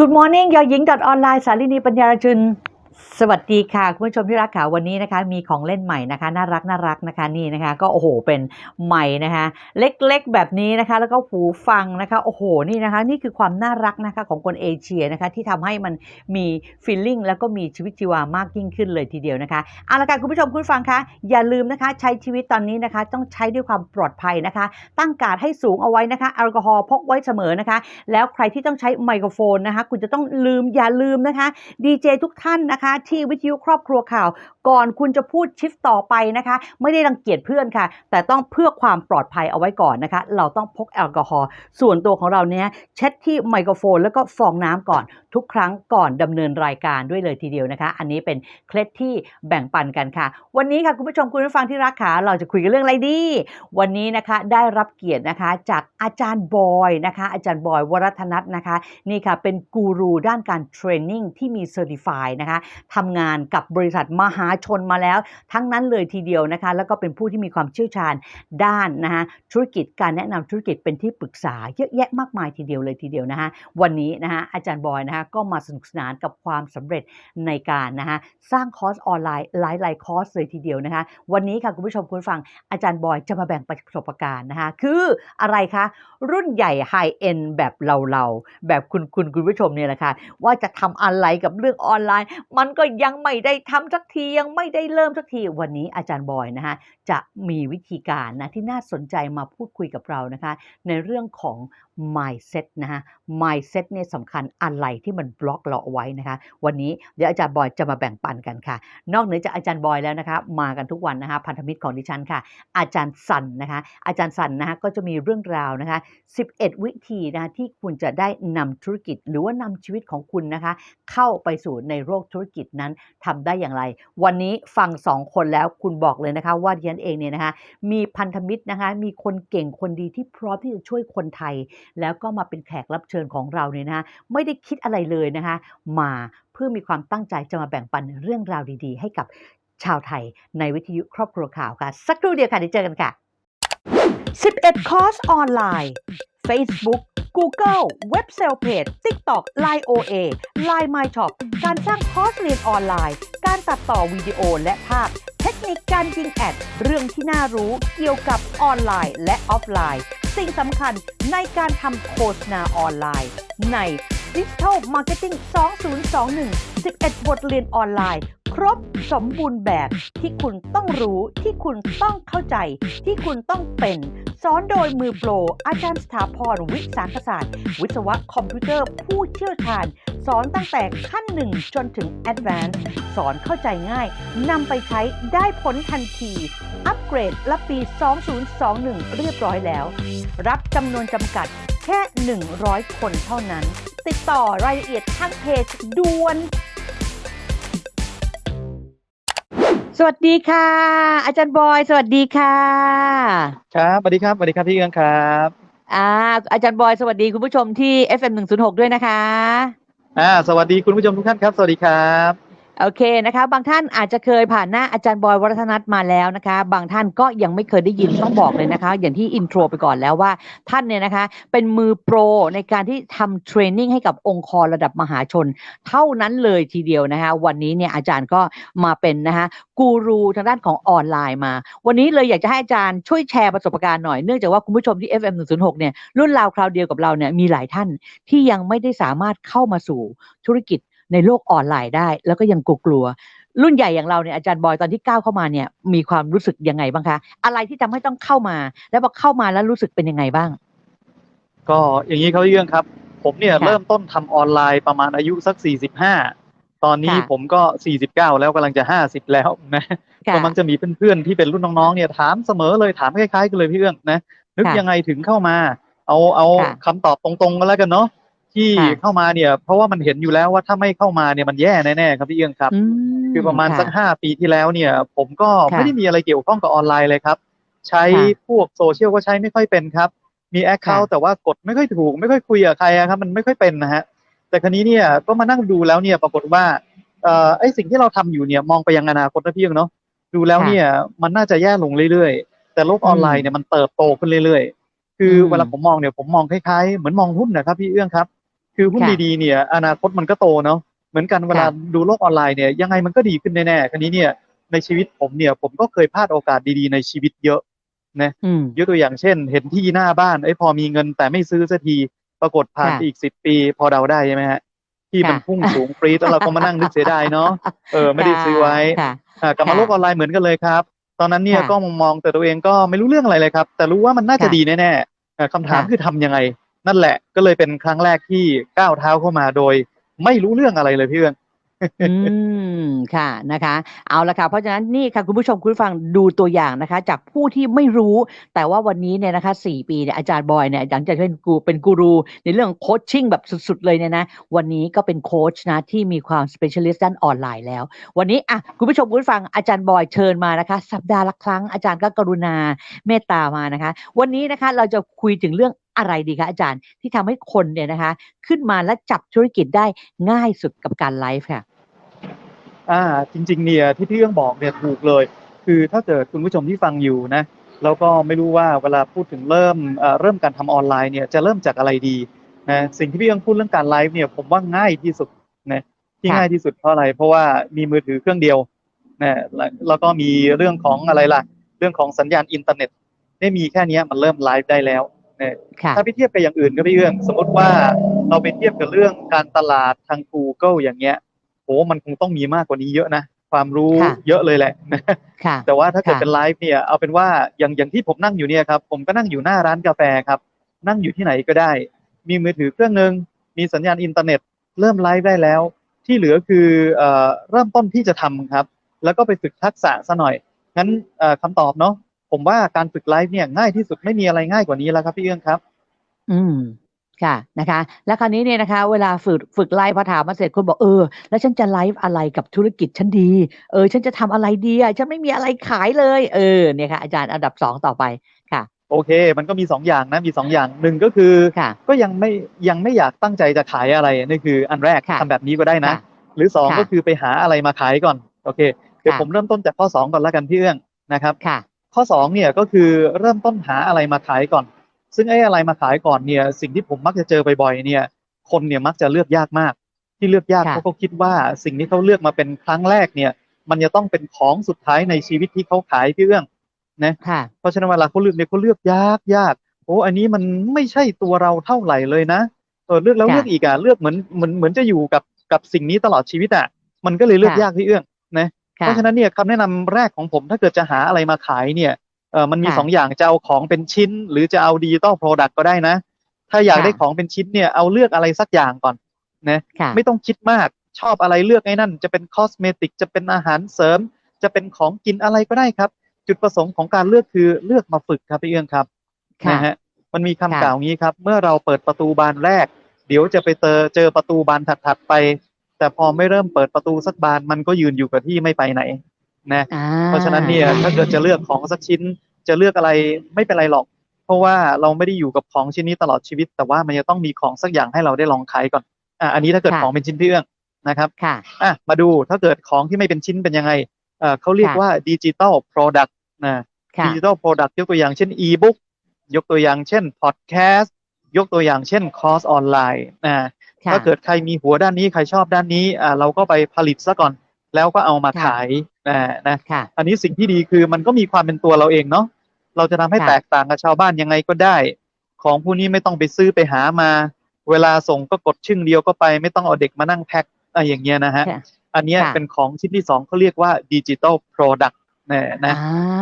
Good morning ยอหญิงดอทออนไลน์สารินีปัญญารชุน สวัสดีค่ะคุณผู้ชมที่รักค่ะวันนี้นะคะ มีของเล่นใหม่นะคะ น่ารักน่ารักนะคะนี่นะคะ ก็โอ้โหเป็นใหม่นะคะ เล็กๆแบบนี้นะคะ แล้วก็หูฟังนะคะโอ้โหนี่นะคะ นี่คือความน่ารักนะคะของคนเอเชียนะคะ ที่ทำให้มันมีฟีลลิ่งแล้วก็มีชีวิตชีวามากยิ่งขึ้นเลยทีเดียวนะคะเอาละค่ะคุณผู้ชมคุณฟังคะอย่าลืมนะคะใช้ชีวิตตอนนี้นะคะ ต้องใช้ด้วยความปลอดภัยนะคะ ตั้งการให้สูงเอาไว้นะคะแอลกอฮอล์พกไว้เสมอนะคะ แล้วใครที่ต้องใช้ไมโครโฟนนะคะ คุณจะต้องลืมอย่าลืมนะคะดีเจทุกท่านนะคะที่วิทยุครอบครัวข่าว ก่อนคุณจะพูดชิฟต่อไปนะคะ ไม่ได้รังเกียจเพื่อนค่ะ แต่ต้องเพื่อความปลอดภัยเอาไว้ก่อนนะคะ เราต้องพกแอลกอฮอล์ส่วนตัวของเราเนี่ยเช็ดที่ไมโครโฟน แล้วก็ฟองน้ำก่อนทุกครั้งก่อนดำเนินรายการด้วยเลยทีเดียวนะคะ อันนี้เป็นเคล็ดที่แบ่งปันกันค่ะ วันนี้ค่ะคุณผู้ชมคุณผู้ฟังที่รักค่ะเราจะคุยกันเรื่องอะไรดี วันนี้นะคะได้รับเกียรตินะคะจากอาจารย์บอยนะคะ อาจารย์บอยวรัตนัทนะคะ นี่ค่ะเป็นกูรูด้านการเทรนนิ่งที่มีเซอร์ติฟายนะคะทำงานกับบริษัทมหาชนมาแล้ว ทั้งนั้นเลยทีเดียวนะคะ แล้วก็เป็นผู้ที่มีความเชี่ยวชาญด้านนะคะธุรกิจการแนะนำธุรกิจเป็นที่ปรึกษาเยอะแยะมากมายทีเดียวเลยทีเดียวนะคะวันนี้นะคะอาจารย์บอยนะคะก็มาสนุกสนานกับความสำเร็จในการนะคะสร้างคอร์สออนไลน์หลายๆคอร์สเลยทีเดียวนะคะวันนี้ค่ะคุณผู้ชมคุณฟังอาจารย์บอยจะมาแบ่งประสบการณ์นะคะคืออะไรคะรุ่นใหญ่ไฮเอ็นแบบเราๆแบบคุณคุณคุณผู้ชมเนี่ยแหละค่ะว่าจะทำอะไรกับเรื่องออนไลน์ มันก็ยังไม่ได้ทำสักทียังไม่ได้เริ่มสักทีวันนี้อาจารย์บอยนะคะจะมีวิธีการนะที่น่าสนใจมาพูดคุยกับเรานะคะ ในเรื่องของ mindset นะคะ mindset เนี่ยสำคัญอะไรที่มันบล็อกเราเอาไว้นะคะ วันนี้เดี๋ยวอาจารย์บอยจะมาแบ่งปันกันค่ะ นอกเหนือจากอาจารย์บอยแล้วนะคะ มากันทุกวันนะคะพันธมิตรของดิฉันค่ะ อาจารย์สันนะคะ อาจารย์สันนะคะก็จะมีเรื่องราวนะคะ 11 วิธีนะคะที่คุณจะได้นำธุรกิจ หรือว่านำชีวิตของคุณนะคะ เข้าไปสู่ในโลกธุรกิจนั้นทำได้อย่างไร วันนี้ฟังสองคนแล้วคุณบอกเลยนะคะ ว่าดิฉันเองเนี่ยนะคะ มีพันธมิตรนะคะ มีคนเก่งคนดีที่พร้อมที่จะช่วยคนไทย แล้วก็มาเป็นแขกรับเชิญของเราเนี่ยนะคะไม่ได้คิดอะไรเลยนะคะ มาเพื่อมีความตั้งใจจะมาแบ่งปันเรื่องราวดี ๆ ให้กับชาวไทยในวิทยุครอบครัวข่าวค่ะ สักครู่เดียวค่ะเดี๋ยวเจอกันค่ะ 11 คอร์สออนไลน์ Facebook Google เว็บเซลเพจ TikTok Line OA Line My Shop การสร้างคอร์สเรียนออนไลน์ การตัดต่อวิดีโอและภาพ เทคนิคการยิงแอด เรื่องที่น่ารู้เกี่ยวกับออนไลน์และออฟไลน์ สิ่งสำคัญในการทำโฆษณาออนไลน์ ใน Digital Marketing 2021 11 บทเรียนออนไลน์ ครบสมบูรณ์แบบที่คุณต้องรู้ที่คุณต้องเข้าใจ ที่คุณต้องเป็นสอนโดยมือโปร อาจารย์สถาพรวิสารศาสตร์ วิศวะคอมพิวเตอร์ผู้เชี่ยวชาญ สอนตั้งแต่ขั้นหนึ่งจนถึง Advanced สอนเข้าใจง่ายนำไปใช้ได้ผลทันที อัปเกรดและปี 2021 เรียบร้อยแล้ว รับจำนวนจำกัดแค่ 100 คนเท่านั้น ติดต่อรายละเอียดทางเพจด่วน สวัสดีค่ะ อาจารย์บอย สวัสดีค่ะ ครับสวัสดีครับสวัสดีครับพี่เอื้องครับอ่าอาจารย์บอยสวัสดีคุณผู้ชมที่ FM 106 ด้วยนะคะ อ่า สวัสดีคุณผู้ชมทุกท่านครับ สวัสดีครับ โอเคนะคะ บางท่านอาจจะเคยผ่านหน้าอาจารย์บอย วัฒนัทมาแล้วนะคะ บางท่านก็ยังไม่เคยได้ยินต้องบอกเลยนะคะ อย่างที่อินโทรไปก่อนแล้วว่าท่านเนี่ยนะคะ เป็นมือโปรในการที่ทำเทรนนิ่งให้กับองค์กรระดับมหาชน เท่านั้นเลยทีเดียวนะคะ วันนี้เนี่ยอาจารย์ก็มาเป็นนะคะกูรูทางด้านของออนไลน์มา วันนี้เลยอยากจะให้อาจารย์ช่วยแชร์ประสบการณ์หน่อยเนื่องจากว่าคุณผู้ชมที่ FM 106เนี่ยรุ่นราวคราวเดียวกับเราเนี่ยมีหลายท่านที่ยังไม่ได้สามารถเข้ามาสู่ธุรกิจ ในโลกออนไลน์ได้ แล้วก็ยังกลัวๆรุ่นใหญ่อย่างเราเนี่ยอาจารย์บอยตอนที่ก้าวเข้ามาเนี่ยมีความรู้สึกยังไงบ้างคะ อะไรที่ทำให้ต้องเข้ามา แล้วพอเข้ามาแล้วรู้สึกเป็นยังไงบ้าง ก็อย่างนี้ครับพี่เอื้องครับ ผมเนี่ยค่ะเริ่มต้นทำออนไลน์ประมาณอายุสัก45ตอนนี้ค่ะผมก็49แล้วกำลังจะ50แล้วนะค่ะก็มักจะมีเพื่อนๆที่เป็นรุ่นน้องๆเนี่ยถามเสมอเลยถามคล้ายๆกันเลยพี่เอื้องนะนึกค่ะยังไงถึงเข้ามา เอาเอาค่ะคำตอบตรงๆกันแล้วกันเนาะ ที่ค่ะเข้ามาเนี่ย เพราะว่ามันเห็นอยู่แล้วว่าถ้าไม่เข้ามาเนี่ยมันแย่แน่ๆครับพี่เอื้องครับอืคือประมาณค่ะสักห้าปีที่แล้วเนี่ย ผมก็ค่ะไม่ได้มีอะไรเกี่ยวข้องกับออนไลน์เลยครับ ใช้ค่ะพวกโซเชียลก็ใช้ไม่ค่อยเป็นครับ มีแอคเคาท์ค่ะแต่ว่ากดไม่ค่อยถูก ไม่ค่อยคุยกับใครอะครับ มันไม่ค่อยเป็นนะฮะแต่ครั้นี้เนี่ยก็มานั่งดูแล้วเนี่ยปรากฏว่าเอ่อไอสิ่งที่เราทำอยู่เนี่ยมองไปยังอนาคตนะพี่เนาะดูแล้วเนี่ยมันน่าจะแย่ลงเรื่อยๆ แต่โลกออนไลน์เนี่ยมันเติบโตขึ้นเรื่อยๆ คืออมเวลาผมมองเนี่ยผมมองคล้ายๆ เหมือนมองหุ้นนะครับพี่เอื้องครับ คคือหุ้นค่ะดีๆเนี่ยอนาคตมันก็โตเนาะเหมือนกันเวลาค่ะดูโลกออนไลน์เนี่ยยังไงมันก็ดีขึ้นแน่ๆคราวนี้เนี่ยในชีวิตผมเนี่ยผมก็เคยพลาดโอกาสดีๆในชีวิตเยอะอืมยกตัวอย่างเช่น เห็นที่หน้าบ้านไอ้ยพอมีเงินแต่ไม่ซื้อสักทีปรากฏผ่านค่ะไปอีกสิบปี พอเดาได้ใช่ไหมฮะที่มันค่ะพุ่งสูงปรี๊ดแล้วเราก็มานั่งนึกเสียดายเนาะเออไม่ได้ซื้อไว้ค่ะอ่ากลับมาค่ะโลกออนไลน์เหมือนกันเลยครับ ตอนนั้นเนี่ยค่ะก็มองแต่ตัวเองก็ไม่รู้เรื่องอะไรเลยครับ แต่รู้ว่ามันน่าจะค่ะดีแน่ๆเอ่อคำถามค่ะคือทำยังไง นั่นแหละก็เลยเป็นครั้งแรกที่ก้าวเท้าเข้ามาโดย ไม่รู้เรื่องอะไรเลยพี่เอื้องอืมค่ะนะคะ เอาละค่ะ เพราะฉะนั้นนี่ค่ะคุณผู้ชมคุณผู้ฟังดูตัวอย่างนะคะ จากผู้ที่ไม่รู้ แต่ว่าวันนี้เนี่ยนะคะสี่ปีเนี่ยอาจารย์บอยเนี่ยหลังจากเป็นกูเป็นกูรู ในเรื่องโคชชิ่งแบบสุด ๆ เลยเนี่ยนะ วันนี้ก็เป็นโค้ชนะที่มีความ specialist ด้านออนไลน์แล้ว วันนี้อะคุณผู้ชมคุณผู้ฟังอาจารย์บอยเชิญมานะคะ สัปดาห์ละครั้งอาจารย์ก็กรุณาเมตตามานะคะ วันนี้นะคะเราจะคุยถึงเรื่อง อะไรดีคะอาจารย์ที่ทำให้คนเนี่ยนะคะ ขึ้นมาและจับธุรกิจได้ง่ายสุดกับการไลฟ์ค่ะอ่าจริง ๆ เนี่ยที่พี่เอื้องบอกเนี่ยถูกเลย คือถ้าเกิดคุณผู้ชมที่ฟังอยู่นะแล้วก็ไม่รู้ว่าเวลาพูดถึงเริ่มเอ่อเริ่มการทำออนไลน์เนี่ยจะเริ่มจากอะไรดีนะสิ่งที่พี่เอื้องพูดเรื่องการไลฟ์เนี่ยผมว่าง่ายที่สุดนะที่ง่ายที่สุดเพราะอะไร เพราะว่ามีมือถือเครื่องเดียวนะแล้วก็มีเรื่องของอะไรล่ะ เรื่องของสัญญาณอินเทอร์เน็ตได้มีแค่นี้มันเริ่มไลฟ์ได้แล้ว นะค่ะถ้าไปเทียบกับอย่างอื่นก็พี่เอื้อง สมมติว่าเราไปเทียบกับเรื่องการตลาดทาง Google อย่างเงี้ยโหมันคงต้องมีมากกว่านี้เยอะนะความรู้ค่ะเยอะเลยแหละค่ะแต่ว่าถ้าเกิดค่ะเป็นไลฟ์เนี่ยเอาเป็นว่าอย่างอย่างที่ผมนั่งอยู่เนี่ยครับผมก็นั่งอยู่หน้าร้านกาแฟครับ นั่งอยู่ที่ไหนก็ได้ มีมือถือเครื่องหนึ่งมีสัญญาณอินเทอร์เน็ต เริ่มไลฟ์ได้แล้ว ที่เหลือคือเอ่อเริ่มต้นที่จะทำครับ แล้วก็ไปฝึกทักษะซะหน่อยงั้นเอ่อคำตอบเนาะ ผมว่าการฝึกไลฟ์เนี่ยง่ายที่สุดไม่มีอะไรง่ายกว่านี้แล้วครับพี่เอื้องครับ อืมค่ะนะคะ แล้วคราวนี้เนี่ยนะคะ เวลาฝึกฝึกไลฟ์พอถามมาเสร็จคนบอกเออ แล้วฉันจะไลฟ์อะไรกับธุรกิจฉันดีเออ ฉันจะทำอะไรดีอะฉันไม่มีอะไรขายเลย เออเนี่ยค่ะอาจารย์อันดับสองต่อไปค่ะ โอเค มันก็มีสองอย่างนะมีสองอย่างหนึ่งก็คือค่ะก็ยังไม่ยังไม่อยากตั้งใจจะขายอะไรนี่คืออันแรกค่ะทำแบบนี้ก็ได้นะค่ะหรือสองค่ะก็คือไปหาอะไรมาขายก่อนโอเคเดี๋ยวค่ะผมเริ่มต้นจากข้อสองก่อนแล้วกันพี่เอื้องนะครับค่ะ ข้อสองเนี่ยก็คือเริ่มต้นหาอะไรมาขายก่อน ซึ่งไอ้อะไรมาขายก่อนเนี่ยสิ่งที่ผมมักจะเจอบ่อยๆเนี่ย คนเนี่ยมักจะเลือกยากมาก ที่เลือกยากค่ะเพราะเขาคิดว่าสิ่งที่เขาเลือกมาเป็นครั้งแรกเนี่ย มันจะต้องเป็นของสุดท้ายในชีวิตที่เขาขายพี่เอื้องค่ะเพราะฉะนั้นเวลาเขาเลือกเนี่ยเขาเลือกยากยากโอ้อันนี้มันไม่ใช่ตัวเราเท่าไหร่เลยนะเออเลือกแล้วค่ะเลือกอีกอะเลือกเหมือนเหมือนเหมือนจะอยู่กับกับสิ่งนี้ตลอดชีวิตอะมันก็เลยเลือกค่ะยากพี่เอื้องนะค่ะ เพราะฉะนั้นเนี่ยคำแนะนำแรกของผมถ้าเกิดจะหาอะไรมาขายเนี่ยเออมันมีค่ะสองอย่างจะเอาของเป็นชิ้น หรือจะเอาดิจิตอลโปรดักต์ก็ได้นะ ถ้าอยากค่ะได้ของเป็นชิ้นเนี่ยเอาเลือกอะไรสักอย่างก่อนนะค่ะไม่ต้องคิดมากชอบอะไรเลือกไอ้นั่น จะเป็นคอสเมติกจะเป็นอาหารเสริม จะเป็นของกินอะไรก็ได้ครับ จุดประสงค์ของการเลือกคือเลือกมาฝึกครับพี่เอื้องครับค่ะนะฮะมันมีคำค่ะกล่าวงี้ครับ เมื่อเราเปิดประตูบานแรก เดี๋ยวจะไปเจอเจอประตูบานถัดๆไป แต่พอไม่เริ่มเปิดประตูสักบานมันก็ยืนอยู่กับที่ไม่ไปไหนนะอ่เพราะฉะนั้นเนี่ยถ้าเกิดจะเลือกของสักชิ้น จะเลือกอะไรไม่เป็นไรหรอก เพราะว่าเราไม่ได้อยู่กับของชิ้นนี้ตลอดชีวิต แต่ว่ามันจะต้องมีของสักอย่างให้เราได้ลองขายก่อนอะอันนี้ถ้าเกิดของเป็นชิ้นพี่เอื้องนะครับค่ะอะมาดูถ้าเกิดของที่ไม่เป็นชิ้นเป็นยังไงเอ่อเขาเรียกค่ะว่าดิจิตอลโปรดักต์นะค่ะดิจิ t a ลโปรดักต์ยกตัวอย่างเช่น e-book ยกตัวอย่างเช่นพอดแคสต์ ยกตัวอย่างเช่นคอร์สออนไลน์นะค่ะถ้าเกิดใครมีหัวด้านนี้ใครชอบด้านนี้อ่าเราก็ไปผลิตซะก่อน แล้วก็เอามาค่ะขายนะนะค่ะอันนี้สิ่งที่ดีคือมันก็มีความเป็นตัวเราเองเนาะเราจะทำให้ค่ะแตกต่างกับชาวบ้านยังไงก็ได้ ของผู้นี้ไม่ต้องไปซื้อไปหามา เวลาส่งก็กดชึ่งเดียวก็ไป ไม่ต้องเอาเด็กมานั่งแพ็คอะไรอย่างเงี้ยนะฮะค่ะอันเนี้ยค่ะเป็นของชิ้นที่สองเขาเรียกว่าดิจิ t a ลโปรดักต์นะนะ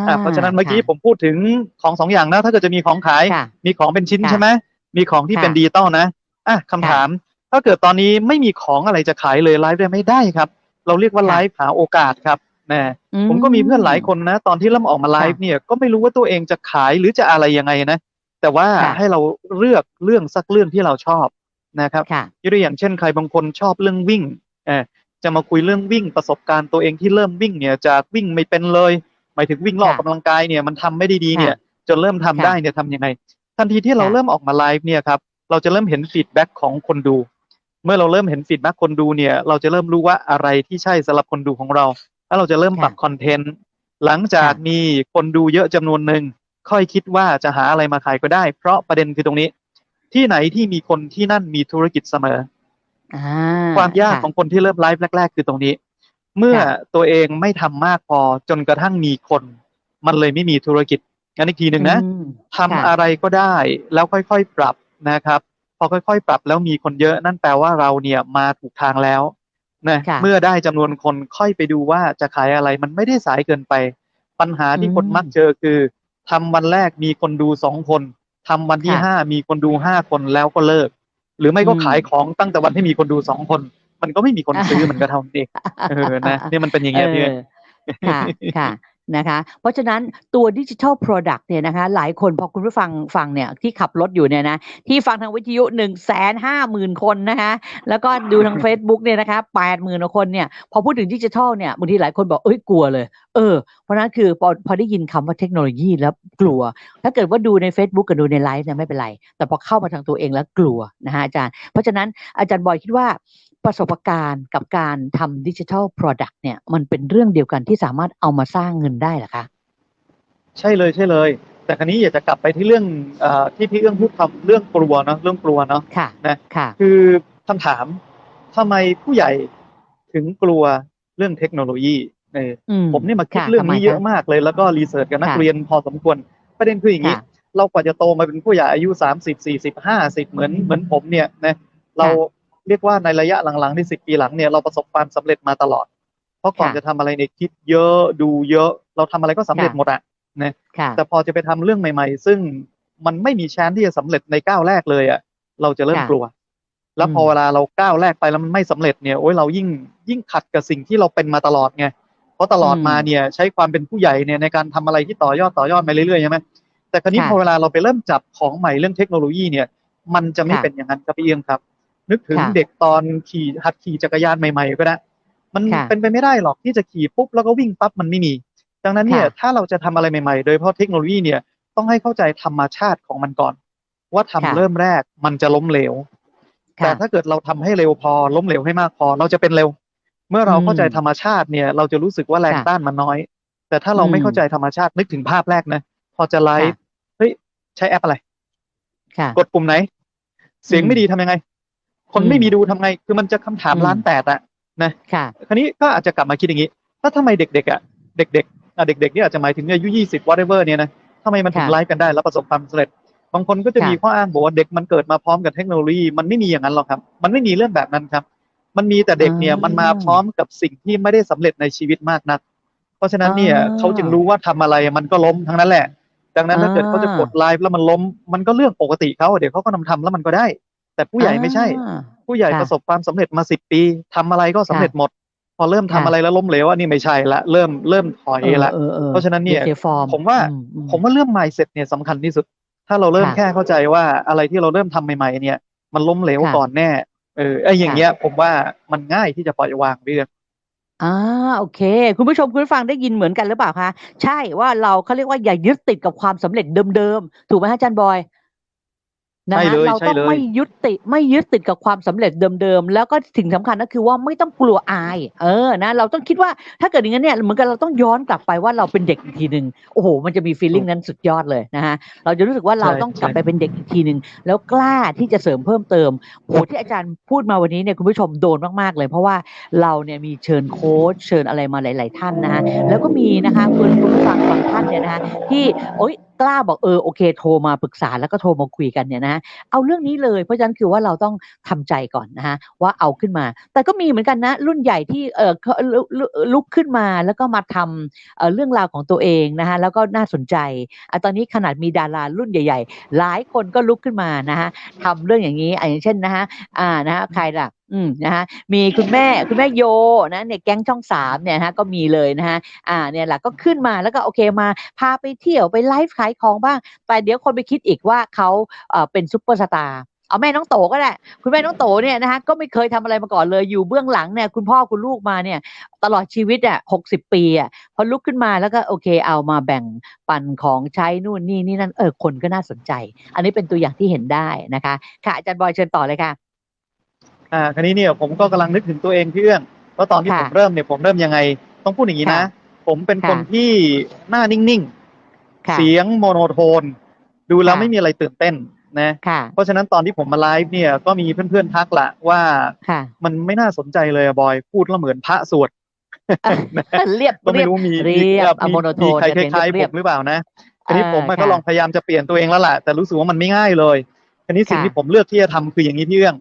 อ่อะเพราะฉะนั้นเมื่อกี้ค่ะผมพูดถึงของสองอย่างนะถ้าเกิดจะมีของขายค่ะมีของเป็นชิ้นค่ะใช่ไหม มีของที่ค่ะเป็นดิจิตอลนะอะคำถาม ถ้าเกิดตอนนี้ไม่มีของอะไรจะขายเลยไลฟ์ได้ไม่ได้ครับ เราเรียกว่าค่ะไลฟ์หาโอกาสครับนะอืผมก็มีเพื่อนหลายคนนะ ตอนที่เริ่มออกมาไลฟ์เนี่ยก็ไม่รู้ว่าตัวเองจะขายหรือจะอะไรยังไงนะ แต่ว่าค่ะให้เราเลือกเรื่องสักเรื่องที่เราชอบนะครับค่ะยกตัวอย่างเช่นใครบางคนชอบเรื่องวิ่งเออจะมาคุยเรื่องวิ่งประสบการณ์ตัวเองที่เริ่มวิ่งเนี่ยจากวิ่งไม่เป็นเลย หมายถึงวิ่งรอบค่ะกำลังกายเนี่ยมันทำไม่ได้ดีเนี่ยจนเริ่มทำค่ะได้เนี่ยทำยังไง ทันทีที่เราค่ะเริ่มออกมาไลฟ์เนี่ยครับเราจะเริ่มเห็นฟีดแบ็กของคนดู เมื่อเราเริ่มเห็นฟีดแบ็กคนดูเนี่ย เราจะเริ่มรู้ว่าอะไรที่ใช่สำหรับคนดูของเรา แล้วเราจะเริ่มปรับคอนเทนต์หลังจากมีคนดูเยอะจำนวนหนึ่งค่อยคิดว่าจะหาอะไรมาขายก็ได้ เพราะประเด็นคือตรงนี้ ที่ไหนที่มีคนที่นั่นมีธุรกิจเสมออ่ความยากค่ะของคนที่เริ่มไลฟ์แรก ๆ คือตรงนี้ เมื่อค่ะตัวเองไม่ทำมากพอจนกระทั่งมีคน มันเลยไม่มีธุรกิจ งั้นอีกทีหนึ่งนะอืมทำค่ะอะไรก็ได้แล้วค่อยๆปรับนะครับ พอค่อยๆ ปรับแล้วมีคนเยอะนั่นแปลว่าเราเนี่ยมาถูกทางแล้วนะค่ะเมื่อได้จำนวนคนค่อยไปดูว่าจะขายอะไรมันไม่ได้สายเกินไป ปัญหาที่คนอืมมักเจอคือทำวันแรกมีคนดูสองคนทำวันที่ค่ะห้ามีคนดูห้าคนแล้วก็เลิก หรือไม่ก็อืมขายของตั้งแต่วันที่มีคนดูสองคน มันก็ไม่มีคนซื้อมันก็เท่านั้นเองเออนะนี่มันเป็นอย่างเงี้ยพี่เออค่ะค่ะ นะคะเพราะฉะนั้นตัวดิจิทัล Product เนี่ยนะคะหลายคนพอคุณผู้ฟังฟังเนี่ยที่ขับรถอยู่เนี่ยนะที่ฟังทางวิทยุหนึ่งแสนห้าหมื่นคนนะคะแล้วก็ดูทาง Facebook เนี่ยนะคะแปดหมื่นคนเนี่ยพอพูดถึงดิจิทัลเนี่ยบางทีหลายคนบอกเอ้ยกลัวเลยเออเพราะฉะนั้นคือพอพอได้ยินคำว่าเทคโนโลยีแล้วกลัว ถ้าเกิดว่าดูใน Facebook กับดูในไลฟ์เนี่ยไม่เป็นไร แต่พอเข้ามาทางตัวเองแล้วกลัวนะคะอาจารย์ เพราะฉะนั้นอาจารย์บอยคิดว่า ประสบการณ์กับการทำดิจิทัล Product เนี่ยมันเป็นเรื่องเดียวกันที่สามารถเอามาสร้างเงินได้เหรอคะ ใช่เลยใช่เลย แต่ครั้นี้อยากจะกลับไปที่เรื่องเออที่พี่เอื้องพูดคำเรื่องกลัวเนาะเรื่องกลัวเนาะค่ะนะค่ะคือคำถามทำไมผู้ใหญ่ถึงกลัวเรื่องเทคโนโลยีเอออืมผมเนี่ยมาคิดค่ะเรื่องนี้ทำไมเยอะคะมากเลย แล้วก็รีเสิร์ชกับนักค่ะเรียนพอสมควรประเด็นคืออย่างนี้ค่ะเรากว่าจะโตมาเป็นผู้ใหญ่อายุสามสิบสี่สิบห้าสิบเหมือนเหมือนผมเนี่ยนะเรา เรียกว่าในระยะหลังๆที่สิบปีหลังเนี่ยเราประสบความสำเร็จมาตลอด เพราะก่อนค่ะจะทำอะไรเนี่ยคิดเยอะดูเยอะ เราทำอะไรก็สำเร็จค่ะหมดอะนะค่ะแต่พอจะไปทำเรื่องใหม่ ๆ ซึ่งมันไม่มีแชนที่จะสำเร็จในก้าวแรกเลยอะเราจะเริ่มค่ะกลัว แล้วพออืมเวลาเราก้าวแรกไปแล้วมันไม่สำเร็จเนี่ยโอ้ยเรายิ่งยิ่งขัดกับสิ่งที่เราเป็นมาตลอดไงเพราะตลอดมาเนี่ยใช้ความเป็นผู้ใหญ่เนี่ยในการทำอะไรที่ต่อยอดต่อยอดมาเรื่อยๆใช่ไหมแต่คราวนี้ค่ะพอเวลาเราไปเริ่มจับของใหม่เรื่องเทคโนโลยีเนี่ย มันจะไม่ค่ะเป็นอย่างนั้นครับพี่เอียงครับ นึกถึงค่ะเด็กตอนขี่หัดขี่จักรยานใหม่ ๆ ก็ได้ มันค่ะเป็นไปไม่ได้หรอกที่จะขี่ปุ๊บแล้วก็วิ่งปั๊บมันไม่มี ดังนั้นเนี่ยค่ะถ้าเราจะทำอะไรใหม่ๆ โดยเฉพาะเทคโนโลยีเนี่ยต้องให้เข้าใจธรรมชาติของมันก่อน ว่าทำค่ะเริ่มแรกมันจะล้มเหลว แต่ค่ะถ้าเกิดเราทำให้เร็วพอล้มเหลวให้มากพอเราจะเป็นเร็ว เมื่อเราอืมเข้าใจธรรมชาติเนี่ย เราจะรู้สึกว่าแรงค่ะต้านมันน้อย แต่ถ้าเราอืมไม่เข้าใจธรรมชาตินึกถึงภาพแรกนะพอจะไลฟ์เฮ้ยใช้แอปอะไรค่ะกดปุ่มไหน เสียงอืมไม่ดีทำยังไง คนอืมไม่มีดูทำไง คือมันจะคำถามอืมล้านแปดอะนะค่ะคราวนี้ก็อาจจะกลับมาคิดอย่างนี้ ถ้าทำไมเด็กๆอะเด็กๆอะเด็กๆเนี่ยอาจจะหมายถึงอายุยี่สิบ whatever เนี่ยนะทำไมมันถึงค่ะไลฟ์กันได้แล้วประสบความสำเร็จ บางคนก็จะค่ะมีข้ออ้างบอกว่าเด็กมันเกิดมาพร้อมกับเทคโนโลยีมันไม่มีอย่างนั้นหรอกครับ มันไม่มีเรื่องแบบนั้นครับ มันมีแต่เด็กเนี่ยอ่ามัมันมาพร้อมกับสิ่งที่ไม่ได้สำเร็จในชีวิตมากนัก เพราะฉะนั้นเนี่ยอ่าเขาจึงรู้ว่าทำอะไรมันก็ล้มทั้งนั้นแหละ ดังนั้นถ้าเกิดเขาจะกดไลฟ์แล้วมันล้ม มันก็เรื่องปกติเขาเดี๋ยวเขาก็ทำทำแล้วมันก็ได้ แต่ผู้ใหญ่ไม่ใช่อ่าผู้ใหญ่ค่ะประสบความสำเร็จมาสิบปีทำอะไรก็สำเร็จหมด พอเริ่มทำค่ะอะไรแล้วล้มเหลวอันนี้ไม่ใช่ละเริ่มเริ่มถอยละออออเพราะฉะนั้นเนี่ยดีฟอร์ผมว่าอือืผมว่าเรื่อง mindset เนี่ยสำคัญที่สุด ถ้าเราเริ่มค่ะแค่เข้าใจว่าอะไรที่เราเริ่มทำใหม่ๆเนี่ย มันล้มเหลวค่ะก่อนแน่เออไอ้อย่างค่ะเงี้ย ผมว่ามันง่ายที่จะปล่อยวางเรื่องอ่าโอเค คุณผู้ชมคุณผู้ฟังได้ยินเหมือนกันหรือเปล่าคะ ใช่ว่าเราเขาเรียกว่าอย่ายึดติดกับความสำเร็จเดิมๆ ถูกไหมฮะอาจารย์บอย นะใช่ฮะเลยเราใช่ต้องเลยไม่ยึดติดไม่ยึดติดกับความสำเร็จเดิมๆ แล้วก็สิ่งสำคัญก็คือว่าไม่ต้องกลัวอาย เออนะเราต้องคิดว่าถ้าเกิดอย่างนั้นเนี่ยเหมือนกับเราต้องย้อนกลับไปว่าเราเป็นเด็กอีกทีหนึ่งโอ้โห มันจะมีฟีลลิ่งนั้นสุดยอดเลยนะฮะเราจะรู้สึกว่าเราต้องกลับไปเป็นเด็กอีกทีหนึ่งแล้วกล้าที่จะเสริมเพิ่มเติมโหที่อาจารย์พูดมาวันนี้เนี่ยคุณผู้ชมโดนมากๆเลย เพราะว่าเราเนี่ยมีเชิญโค้ชเชิญอะไรมาหลาย ๆ ท่านนะฮะแล้วก็มีนะคะคุณผู้ฟังบางท่านเนี่ยนะคะที่โอ๊ยกล้าบอกเออโอเคโทรมาปรึกษาแล้วก็โทรมาคุยกันเนี่ยนะเอาเรื่องนี้เลยเพราะฉะนั้นคือว่าเราต้องทำใจก่อนนะฮะว่าเอาขึ้นมา แต่ก็มีเหมือนกันนะ รุ่นใหญ่ที่เออเขาลุกขึ้นมาแล้วก็มาทำเเรื่องราวของตัวเองนะคะแล้วก็น่าสนใจอตอนนี้ขนาดมีดารารุ่นใหญ่ ๆ หลายคนก็ลุกขึ้นมานะฮะทำเรื่องอย่างนี้อะอย่างเช่นนะฮะอ่านะฮะใครล่ะอืมนะฮะมีคุณแม่คุณแม่โยนะเนี่ยแก๊งช่องสามเนี่ยฮะก็มีเลยนะฮะอ่าเนี่ยแหละก็ขึ้นมาแล้วก็โอเคมาพาไปเที่ยวไปไลฟ์ขายของบ้าง แต่เดี๋ยวคนไปคิดอีกว่าเขาเอ่อเป็นซุปเปอร์สตาร์เอาแม่น้องโตก็ได้ คุณแม่น้องโตเนี่ยนะคะก็ไม่เคยทำอะไรมาก่อนเลยอยู่เบื้องหลังเนี่ยคุณพ่อคุณลูกมาเนี่ย ตลอดชีวิตอะหกสิบปีอะพอลุกขึ้นมาแล้วก็โอเคเอามาแบ่งปันของใช้นู่นนี่นี่นั่นเออคนก็น่าสนใจ อันนี้เป็นตัวอย่างที่เห็นได้นะคะ ค่ะอาจารย์บอยเชิญต่อเลยค่ะ อ่าคราวนี้เนี่ยผมก็กำลังนึกถึงตัวเองพี่เอื้องว่าตอนที่ค่ะผมเริ่มเนี่ยผมเริ่มยังไง ต้องพูดอย่างนี้นะ ค่ะผมเป็นคนค่ะที่หน้านิ่งค่ะๆเสียงโมโนโทน ดูแล้วค่ะ ไม่มีอะไรตื่นเต้นนะ ค่ะ เพราะฉะนั้นตอนที่ผมมาไลฟ์เนี่ยก็มีเพื่อนๆทักละว่าค่ะมันไม่น่าสนใจเลยอะบอยพูดแล้วเหมือนพระสวดเรียบก็ไม่เรียบรู้มีเรียบมีอะโมโนโทนมีใครจะคเป็นล้ายๆเรีผยบมหรือเปล่านะทีนี้อ่าผมอะก็ค่ะ ลองพยายามจะเปลี่ยนตัวเองแล้วแหละแต่รู้สึกว่ามันไม่ง่ายเลยทีนี้สิ่งค่ะ ที่ผมเลือกที่จะทำคืออย่างนี้พี่เอื้อง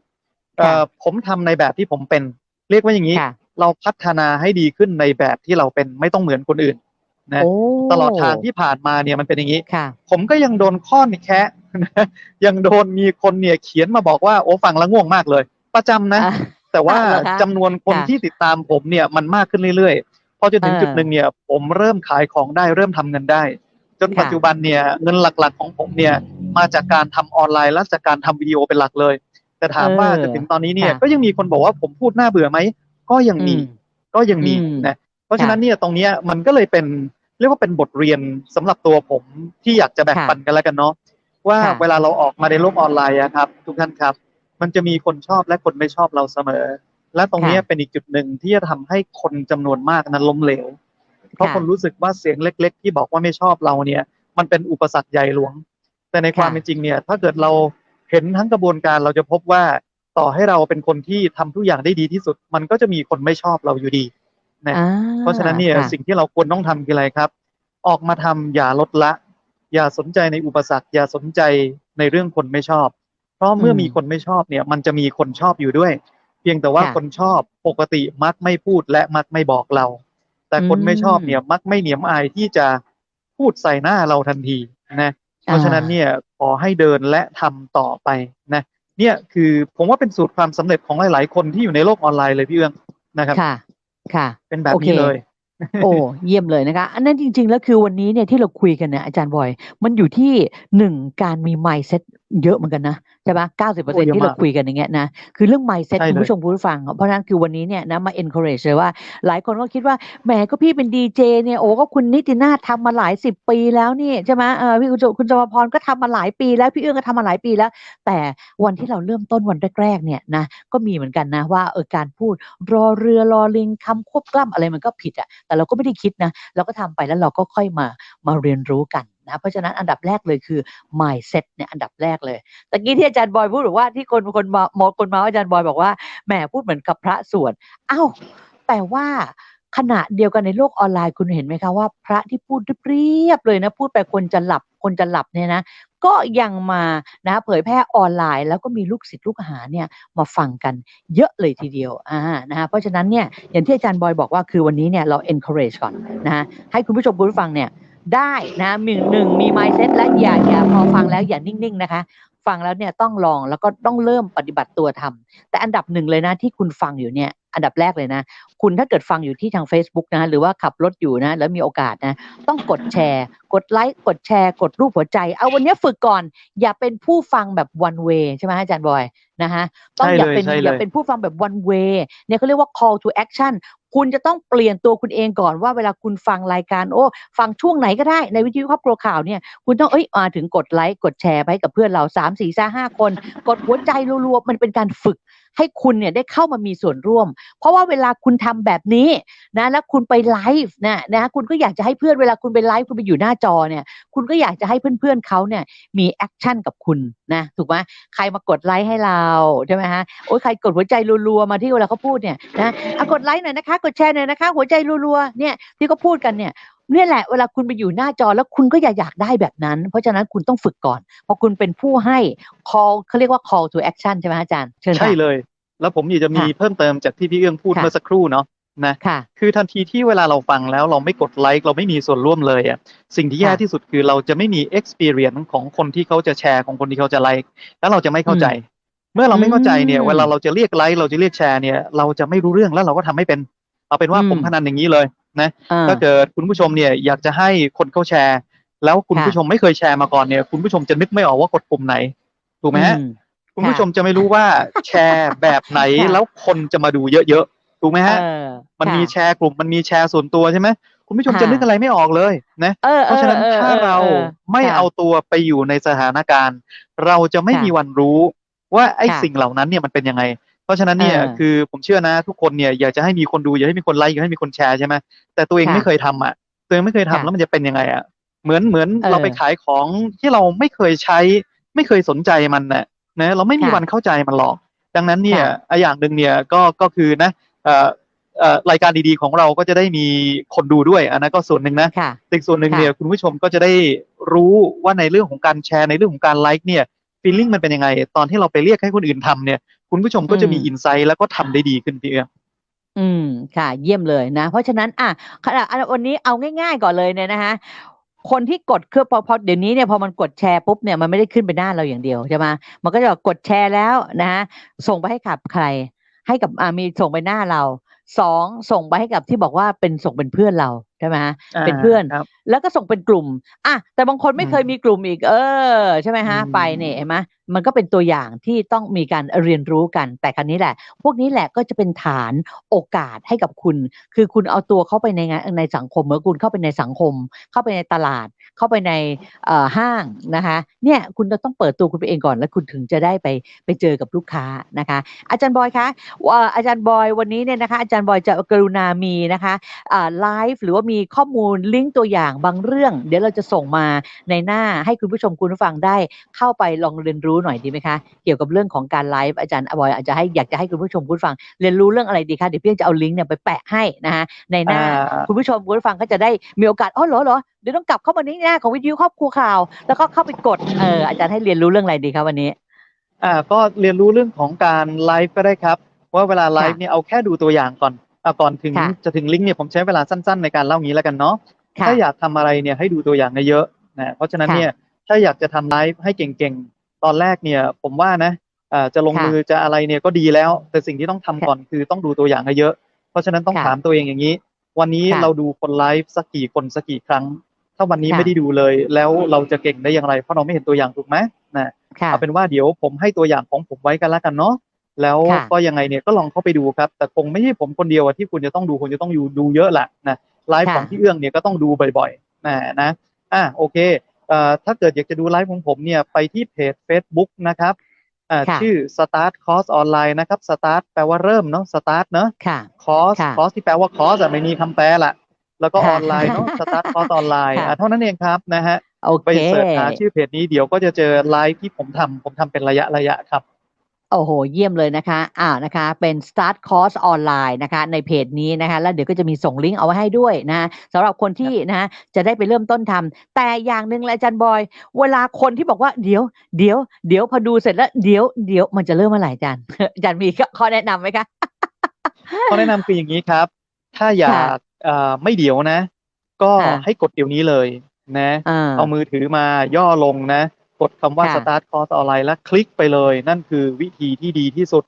เอ่อผมทำในแบบที่ผมเป็น เรียกว่าอย่างนี้ค่ะเราพัฒนาให้ดีขึ้นในแบบที่เราเป็นไม่ต้องเหมือนคนอื่นนะโอ้ตลอดทางที่ผ่านมาเนี่ยมันเป็นอย่างนี้ค่ะผมก็ยังโดนข้อนแคะนะยังโดนมีคนเนี่ยเขียนมาบอกว่าโอ้ฟังแล้วง่วงมากเลย ประจำนะอะแต่ว่าเหรอคะจำนวนคนค่ะที่ติดตามผมเนี่ยมันมากขึ้นเรื่อยๆพอจนถึงเออจุดหนึ่งเนี่ยผมเริ่มขายของได้เริ่มทำเงินได้ จนค่ะปัจจุบันเนี่ยเงินหลักๆของผมเนี่ยมาจากการทำออนไลน์และจากการทำวิดีโอเป็นหลักเลย แต่ถามว่าเออจนถึงตอนนี้เนี่ยค่ะก็ยังมีคนบอกว่าผมพูดน่าเบื่อไหมก็ยังมีอืมก็ยังมีอืมนะเพราะฉะนั้นเนี่ยตรงเนี้ยมันก็เลยเป็นเรียกว่าเป็นบทเรียนสำหรับตัวผมที่อยากจะแบ่งค่ะปันกันแล้วกันเนาะว่าค่ะเวลาเราออกมาในโลกออนไลน์อะครับ ทุกท่านครับ มันจะมีคนชอบและคนไม่ชอบเราเสมอ และตรงเนี้ยเป็นอีกจุดหนึ่งที่จะทำให้คนจำนวนมากนั้นล้มเหลว เพราะค่ะคนรู้สึกว่าเสียงเล็ก ๆ ที่บอกว่าไม่ชอบเราเนี่ย มันเป็นอุปสรรคใหญ่หลวง แต่ในความค่ะเป็นจริงเนี่ย ถ้าเกิดเรา เห็นทั้งกระบวนการเราจะพบว่าต่อให้เราเป็นคนที่ทำทุกอย่างได้ดีที่สุด มันก็จะมีคนไม่ชอบเราอยู่ดีนะอ่เพราะฉะนั้นเนี่ยค่ะสิ่งที่เราควรต้องทำคืออะไรครับ ออกมาทำอย่าลดละ อย่าสนใจในอุปสรรค อย่าสนใจในเรื่องคนไม่ชอบ เพราะเมื่ออมมีคนไม่ชอบเนี่ย มันจะมีคนชอบอยู่ด้วย เพียงแต่ว่าค่ะคนชอบปกติมักไม่พูดและมักไม่บอกเรา แต่คนไม่ชอบอืมเนี่ยมักไม่เหนียมอายที่จะพูดใส่หน้าเราทันทีนะ เพราะฉะนั้นเนี่ยขอให้เดินและทำต่อไปนะเนี่ยคือผมว่าเป็นสูตรความสำเร็จของหลาย ๆ คนที่อยู่ในโลกออนไลน์เลยพี่เอื้องนะครับ ค่ะ ค่ะ เป็นแบบนี้เลย โอ้เยี่ยมเลยนะคะ อันนั้นจริง ๆ แล้วคือวันนี้เนี่ยที่เราคุยกันเนี่ยอาจารย์บอย มันอยู่ที่หนึ่งการมี mindset เยอะเหมือนกันนะใช่ปะเก้าสิบเปอร์โอ้เซ็นเยอะที่เรามากคุยกันอย่างเงี้ยนะคือเรื่อง mindset ใช่คุณเลยผู้ชมคุณผู้ฟัง เพราะฉะนั้นคือวันนี้เนี่ยนะมา encourage เลยว่า หลายคนก็คิดว่าแหมก็พี่เป็นดีเจเนี่ยโอ้ก็คุณนิตินาถทำมาหลายสิบปีแล้วนี่ใช่ไหมเออพี่คุณจคุณจวพรก็ทำมาหลายปีแล้วพี่เอื้องก็ทำมาหลายปีแล้ว แต่วันที่เราเริ่มต้นวันแรกๆเนี่ยนะก็มีเหมือนกันนะว่าเออการพูดรอเรือรอลิงคำควบกล้ำอะไรมันก็ผิดอะแต่เราก็ไม่ได้คิดนะ เราก็ทำไปแล้วเราก็ค่อยมามาเรียนรู้กันนะเพราะฉะนั้นอันดับแรกเลยคือ mindset เนี่ยอันดับแรกเลยตะกี้ที่อาจารย์บอยพูดบอกว่าที่คนคนมาหมอคนมาว่าอาจารย์บอยบอกว่าแหมพูดเหมือนกับพระสวดอ้าวแต่ว่า ขณะเดียวกันในโลกออนไลน์คุณเห็นไหมคะว่าพระที่พูดเรียบเลยนะพูดไปคนจะหลับคนจะหลับเนี่ยนะก็ยังมานะเผยแพร่ออนไลน์ แล้วก็มีลูกศิษย์ลูกหาเนี่ยมาฟังกันเยอะเลยทีเดียวอ่านะคะเพราะฉะนั้นเนี่ยอย่างที่อาจารย์บอยบอกว่าคือวันนี้เนี่ยเรา encourage ก่อนนะให้คุณผู้ชมคุณผู้ฟังเนี่ยได้นะหนึ่งหนึ่งมี mindset และอย่าอย่าพอฟังแล้วอย่านิ่งๆนะคะฟังแล้วเนี่ยต้องลองแล้วก็ต้องเริ่มปฏิบัติตัวทำแต่อันดับหนึ่งเลยนะที่คุณฟังอยู่เนี่ย อันดับแรกเลยนะ คุณถ้าเกิดฟังอยู่ที่ทาง Facebook นะหรือว่าขับรถอยู่นะ แล้วมีโอกาสนะ ต้องกดแชร์ กดไลค์กดแชร์ กดรูปหัวใจ เอาวันนี้ฝึกก่อน อย่าเป็นผู้ฟังแบบ one way ใช่ไหมอาจารย์บอยนะฮะต้องอย่าเป็นใช่เลยอย่าเป็นผู้ฟังแบบ one way เนี่ยเขาเรียกว่า call to action คุณจะต้องเปลี่ยนตัวคุณเองก่อนว่าเวลาคุณฟังรายการโอ้ ฟังช่วงไหนก็ได้ในวิทยุครอบครัวข่าวเนี่ย คุณต้องเอ้ยมาถึงกดไลค์กดแชร์ไปให้กับเพื่อนเราสามสี่ห้าคน กดหัวใจรัวๆมันเป็นการฝึก ให้คุณเนี่ยได้เข้ามามีส่วนร่วม เพราะว่าเวลาคุณทำแบบนี้นะแล้วคุณไปไลฟ์นะนะคุณก็อยากจะให้เพื่อนเวลาคุณไปไลฟ์คุณไปอยู่หน้าจอเนี่ย คุณก็อยากจะให้เพื่อนๆเขาเนี่ยมีแอคชั่นกับคุณนะถูกไหมใครมากดไลค์ให้เราใช่ไหมฮะโอ้ยใครกดหัวใจรัวๆมาที่เวลาเขาพูดเนี่ยนะอะกดไลค์หน่อยนะคะ กดแชร์หน่อยนะคะ หัวใจรัวๆเนี่ยที่เขาพูดกันเนี่ย เนี่ยแหละเวลาคุณไปอยู่หน้าจอแล้วคุณก็อยากอยากได้แบบนั้น เพราะฉะนั้นคุณต้องฝึกก่อนเพราะคุณเป็นผู้ให้ call เขาเรียกว่า call to action ใช่ไหมอาจารย์ เชิญใช่ค่ะเลย แล้วผมอยากจะมีค่ะเพิ่มเติมจากที่พี่เอื้องพูดค่ะเมื่อสักครู่เนาะนะค่ะคือทันทีที่เวลาเราฟังแล้วเราไม่กดไลค์เราไม่มีส่วนร่วมเลยอะสิ่งที่แย่ค่ะที่สุดคือเราจะไม่มี experience ของคนที่เขาจะแชร์ของคนที่เขาจะไลค์แล้วเราจะไม่เข้าใจ เมื่อเราไม่เข้าใจเนี่ยอืมเวลาเราจะเรียกไลค์เราจะเรียกแชร์เนี่ย เราจะไม่รู้เรื่องแล้วเราก็ทำไม่เป็น เอาเป็นว่าอืมผมพนันอย่างนี้เลย นะอ่าถ้าเกิดคุณผู้ชมเนี่ยอยากจะให้คนเขาแชร์ แล้วคุณค่ะผู้ชมไม่เคยแชร์มาก่อนเนี่ย คุณผู้ชมจะนึกไม่ออกว่ากดปุ่มไหนถูกไหมฮะอืคุณผู้ชมจะไม่รู้ว่าแชร์แบบไหนค่ะแล้วคนจะมาดูเยอะๆถูกไหมฮะเออมันมีค่ะแชร์กลุ่มมันมีแชร์ส่วนตัวใช่ไหมคุณผู้ชมค่ะจะนึกอะไรไม่ออกเลยนะเออเพราะฉะนั้นออถ้าเราออไม่ค่ะเอาตัวไปอยู่ในสถานการณ์ เราจะไม่ค่ะมีวันรู้ว่าไอ้ค่ะสิ่งเหล่านั้นเนี่ยมันเป็นยังไง เพราะฉะนั้นเนี่ยเออคือผมเชื่อนะ ทุกคนเนี่ยอยากจะให้มีคนดูอยากให้มีคนไลค์อยากให้มีคนแชร์ใช่ไหมแต่ตัวเองค่ะไม่เคยทำอะ ตัวเองไม่เคยทำค่ะแล้วมันจะเป็นยังไงอะเหมือนเหมือนเออเราไปขายของที่เราไม่เคยใช้ ไม่เคยสนใจมันนะนะเราไม่มีค่ะวันเข้าใจมันหรอก ดังนั้นเนี่ยค่ะอะอย่างหนึ่งเนี่ยก็ก็คือนะเอ่อเอ่อรายการดีๆของเราก็จะได้มีคนดูด้วยอันนั้นก็ส่วนหนึ่งนะค่ะอีกส่วนหนึ่งค่ะเนี่ยคุณผู้ชมก็จะได้รู้ว่าในเรื่องของการแชร์ในเรื่องของการไลค์เนี่ย ฟีลลิ่งมันเป็นยังไง ตอนที่เราไปเรียกให้คนอื่นทำเนี่ย คุณผู้ชมก็จะมีอืมอินไซต์แล้วก็ทำได้ดีขึ้นพี่เอื้ออืมค่ะ เยี่ยมเลยนะ เพราะฉะนั้นอะขณะอันวันนี้เอาง่าย ๆ ก่อนเลยเนี่ยนะคะคนที่กดเครื่องพอพอเดี๋ยวนี้เนี่ยพอมันกดแชร์ปุ๊บเนี่ยมันไม่ได้ขึ้นไปหน้าเราอย่างเดียวใช่ไหมมันก็จะกดแชร์แล้วนะฮะส่งไปให้กับใคร ให้กับอ่ามีส่งไปหน้าเราสองส่งไปให้กับที่บอกว่าเป็นส่งเป็นเพื่อนเราใช่ไหมฮะเป็นเพื่อนครับแล้วก็ส่งเป็นกลุ่มอะแต่บางคนไม่อืมเคยมีกลุ่มอีก เออ ใช่ไหมฮะอืมไปเนี่ยเห็นไหมมันก็เป็นตัวอย่างที่ต้องมีการเรียนรู้กัน แต่ครั้นี้แหละ พวกนี้แหละก็จะเป็นฐานโอกาสให้กับคุณ คือคุณเอาตัวเข้าไปในงานในสังคมเมื่อคุณเข้าไปในสังคม เข้าไปในตลาด เข้าไปในเอ่อห้างนะคะเนี่ยคุณจะต้องเปิดตัวคุณไปเองก่อนแล้วคุณถึงจะได้ไปไปเจอกับลูกค้านะคะ อาจารย์บอยคะว่าอาจารย์บอยวันนี้เนี่ยนะคะอาจารย์บอยจะกรุณามีนะคะไลฟ์หรือว่ามีข้อมูลลิงก์ตัวอย่างบางเรื่อง เดี๋ยวเราจะส่งมาในหน้าให้คุณผู้ชมคุณผู้ฟังได้เข้าไปลองเรียนรู้หน่อยดีไหมคะเกี่ยวกับเรื่องของการไลฟ์อาจารย์บอยอาจจะให้อยากจะให้คุณผู้ชมคุณผู้ฟัง เรียนรู้เรื่องอะไรดีคะเดี๋ยวพี่จะเอาลิงก์เนี่ยไปแปะให้นะคะในหน้าอ่าคุณผู้ชมคุณผู้ฟังก็จะได้มีโอกาสอ๋อเหรอเหรอเดี๋ยวต้องกลับเข้ามาในหน้าของวิทยุครอบครัวข่าว แล้วก็เข้าไปกดเอออาจารย์ให้เรียนรู้เรื่องอะไรดีคะวันนี้อ่าก็เรียนรู้เรื่องของการไลฟ์ก็ได้ครับ ว่าเวลาไลฟ์เนี่ยเอาแค่ดูตัวอย่างก่อนอะก่อนถึงค่ะจะถึงลิงก์เนี่ยผมใช้เวลาสั้นๆ ในการเล่างี้แล้วกันเนาะค่ะถ้าอยากทำอะไรเนี่ยให้ดูตัวอย่างเยอะๆนะเพราะฉะนั้นค่ะเนี่ยถ้าอยากจะทำไลฟ์ให้เก่งๆ ตอนแรกเนี่ยผมว่านะอ่าจะลงค่ะมือจะอะไรเนี่ยก็ดีแล้ว แต่สิ่งที่ต้องทำค่ะก่อนคือต้องดูตัวอย่างเยอะๆเพราะฉะนั้นต้องค่ะถามตัวเองอย่างนี้ วันนี้ค่ะเราดูคนไลฟ์สักกี่คนสักกี่ครั้ง ถ้าวันนี้ค่ะไม่ได้ดูเลย แล้วเราจะเก่งได้อย่างไร เพราะเราไม่เห็นตัวอย่างถูกไหมนะค่ะเอาเป็นว่าเดี๋ยวผมให้ตัวอย่างของผมไว้กันแล้วกันเนาะแล้วค่ะก็ยังไงเนี่ยก็ลองเข้าไปดูครับ แต่คงไม่ใช่ผมคนเดียวอะที่คุณจะต้องดูคุณจะต้องอยู่ดูเยอะแหละนะไลฟ์ค่ะของพี่เอื้องเนี่ยก็ต้องดูบ่อยๆนะนะอะโอเคเอ่อถ้าเกิดอยากจะดูไลฟ์ของผมเนี่ยไปที่เพจ Facebook นะครับอ่าค่ะชื่อ Start Course Online นะครับ Start แปลว่าเริ่มเนาะ Start เนาะค่ะคอร์สค่ะคอร์สที่แปลว่าคอร์สไม่มีคำแปลละ แล้วก็ค่ะออนไลน์เนาะ Start Course ออนไลน์ค่ะอะเท่านั้นเองครับนะฮะโอไปเคเสิร์ชหาชื่อเพจนี้เดี๋ยวก็จะเจอไลฟ์ที่ผมทำผมทำเป็นระยะระยะครับโอ้โห เยี่ยมเลยนะคะ อ่านะคะ เป็น start course ออนไลน์นะคะ ในเพจนี้นะคะ แล้วเดี๋ยวก็จะมีส่งลิงก์เอาไว้ให้ด้วยนะสำหรับคนที่นะจะได้ไปเริ่มต้นทำแต่อย่างหนึ่งแหละอาจารย์บอย เวลาคนที่บอกว่าเดี๋ยว เดี๋ยว เดี๋ยวพอดูเสร็จแล้ว เดี๋ยว เดี๋ยวมันจะเริ่มเมื่อไหร่อาจารย์อาจารย์มีข้อแนะนำไหมคะ ข้อแนะนำคืออย่างนี้ครับ ถ้าอยากเอ่อ ไม่เดี๋ยวนะ ก็ค่ะให้กดเดี๋ยวนี้เลยนะอ่าเอามือถือมาย่อลงนะ กดคำว่าค่ะ Start Course ออนไลน์แล้วคลิกไปเลย นั่นคือวิธีที่ดีที่สุด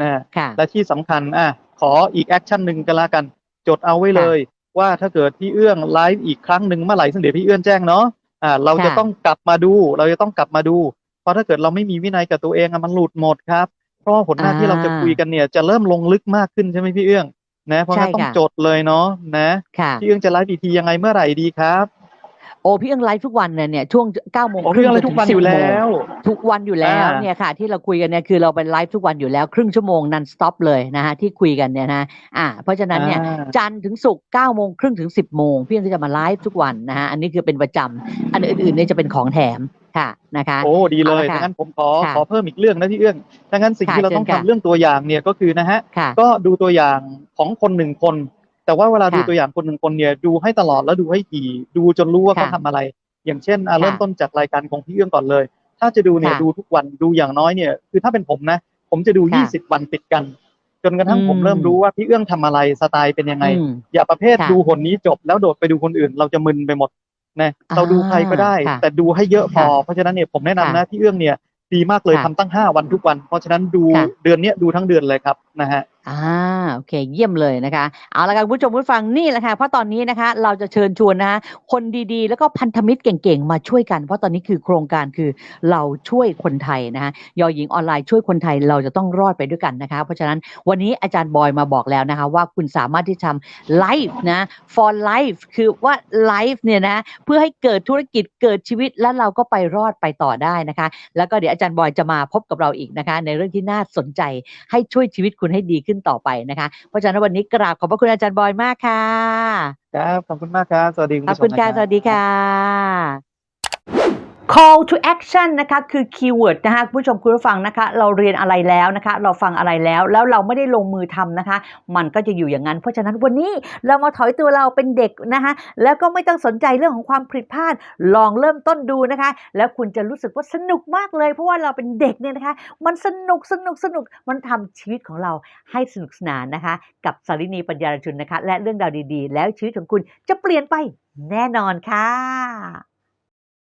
นะค่ะและที่สำคัญอะขออีกแอคชั่นหนึ่งก็แล้วกัน จดเอาไว้เลย ว่าถ้าเกิดพี่เอื้องไลฟ์อีกครั้งหนึ่งเมื่อไหร่ซึ่งเดี๋ยวพี่เอื้องแจ้งเนาะอ่าเราจะค่ะต้องกลับมาดู เราจะต้องกลับมาดู เพราะถ้าเกิดเราไม่มีวินัยกับตัวเองอะมันหลุดหมดครับ เพราะว่าผลหน้าที่เราจะคุยกันเนี่ยจะเริ่มลงลึกมากขึ้นใช่ไหมพี่เอื้อง นะ เพราะงั้นใช่ต้องค่ะ จดเลยเนาะนะค่ะ พี่เอื้องจะไลฟ์อีกทียังไงเมื่อไหร่ดีครับโอ้พี่เอิงไลฟ์ทุกวันเลยเนี่ยช่วงเก้าโมงผมครึ่พี่งเอื้องไลฟ์ทุกวันอยู่แล้วทุกวันอยู่แล้วอ่าเนี่ยค่ะ ที่เราคุยกันเนี่ยคือเราเป็นไลฟ์ทุกวันอยู่แล้ว ครึ่งชั่วโมงนันสต็อปเลยนะฮะที่คุยกันเนี่ยนะอ่า เพราะฉะนั้นเนี่ยอ่าจันทร์ถึงศุกร์9โมงครึ่งถึง10โมงพี่ยังก็จะมาไลฟ์ทุกวันนะฮะอันนี้คือเป็นประจำอันอื่นๆเนี่ยจะเป็นของแถมค่ะนะคะโอ้ดีเลยเอาละค่ะดังนั้นผมขอค่ะขอเพิ่มอีกเรื่องนะพี่เอื้องดังนั้นสิ่งค่ะที่เราต้องเชิญค่ะทำเรื่องตัวอย่างเนี่ยก็คือนะฮะค่ะก็ดูตัวอย่างของคนหนึ่งคน แต่ว่าเวลาค่ะดูตัวอย่างคนหนึ่งคนเนี่ยดูให้ตลอดแล้วดูให้ถี่ดูจนรู้ว่าค่ะเขาทำอะไร อย่างเช่นอะค่ะเริ่มต้นจากรายการของพี่เอื้องก่อนเลย ถ้าจะดูเนี่ยค่ะดูทุกวันดูอย่างน้อยเนี่ย คือถ้าเป็นผมนะ ผมจะดูค่ะ20 วันติดกัน จนกระทั่งอืมผมเริ่มรู้ว่าพี่เอื้องทำอะไรสไตล์เป็นยังไงอืมอย่าประเภทค่ะดูคนนี้จบแล้วโดดไปดูคนอื่น เราจะมึนไปหมดนะอ่าเราดูใครก็ได้ค่ะแต่ดูให้เยอะพอค่ะเพราะฉะนั้นเนี่ยผมแนะนำค่ะนะพี่เอื้องเนี่ยดีมากเลยค่ะทำตั้ง 5 วันทุกวัน เพราะฉะนั้นดูค่ะเดือนเนี้ยดูทั้งเดือนเลยครับนะฮะ อ่าโอเค เยี่ยมเลยนะคะ เอาละค่ะคุณผู้ชมผู้ฟังนี่แหละค่ะเพราะตอนนี้นะคะ เราจะเชิญชวนนะคะคนดีๆ แล้วก็พันธมิตรเก่งๆ มาช่วยกัน เพราะตอนนี้คือโครงการคือเราช่วยคนไทยนะคะยอหญิงออนไลน์ช่วยคนไทยเราจะต้องรอดไปด้วยกันนะคะ เพราะฉะนั้นวันนี้อาจารย์บอยมาบอกแล้วนะคะ ว่าคุณสามารถที่ทำไลฟ์นะ for life คือว่าไลฟ์เนี่ยนะเพื่อให้เกิดธุรกิจเกิดชีวิตแล้วเราก็ไปรอดไปต่อได้นะคะ แล้วก็เดี๋ยวอาจารย์บอยจะมาพบกับเราอีกนะคะ ในเรื่องที่น่าสนใจให้ช่วยชีวิตคุณให้ดีขึ้นต่อไปนะคะ เพราะฉะนั้นวันนี้กราบขอบพระคุณอาจารย์บอยมากค่ะ ครับ ขอบคุณมากครับ สวัสดีคุณขอบผู้ชมคุณค่ะนะสวัสดีค่ะ call to action นะคะคือคีย์เวิร์ดนะคะผู้ชมคุณผู้ฟังนะคะ เราเรียนอะไรแล้วนะคะ เราฟังอะไรแล้ว แล้วเราไม่ได้ลงมือทำนะคะ มันก็จะอยู่อย่างนั้น เพราะฉะนั้นวันนี้เรามาถอยตัวเราเป็นเด็กนะคะแล้วก็ไม่ต้องสนใจเรื่องของความผิดพลาดลองเริ่มต้นดูนะคะ แล้วคุณจะรู้สึกว่าสนุกมากเลย เพราะว่าเราเป็นเด็กเนี่ยนะคะ มันสนุกสนุกสนุกมันทำชีวิตของเราให้สนุกสนานนะคะ กับสารินีปัญญาชุนนะคะ และเรื่องราวดีๆ แล้วชีวิตของคุณจะเปลี่ยนไปแน่นอนค่ะ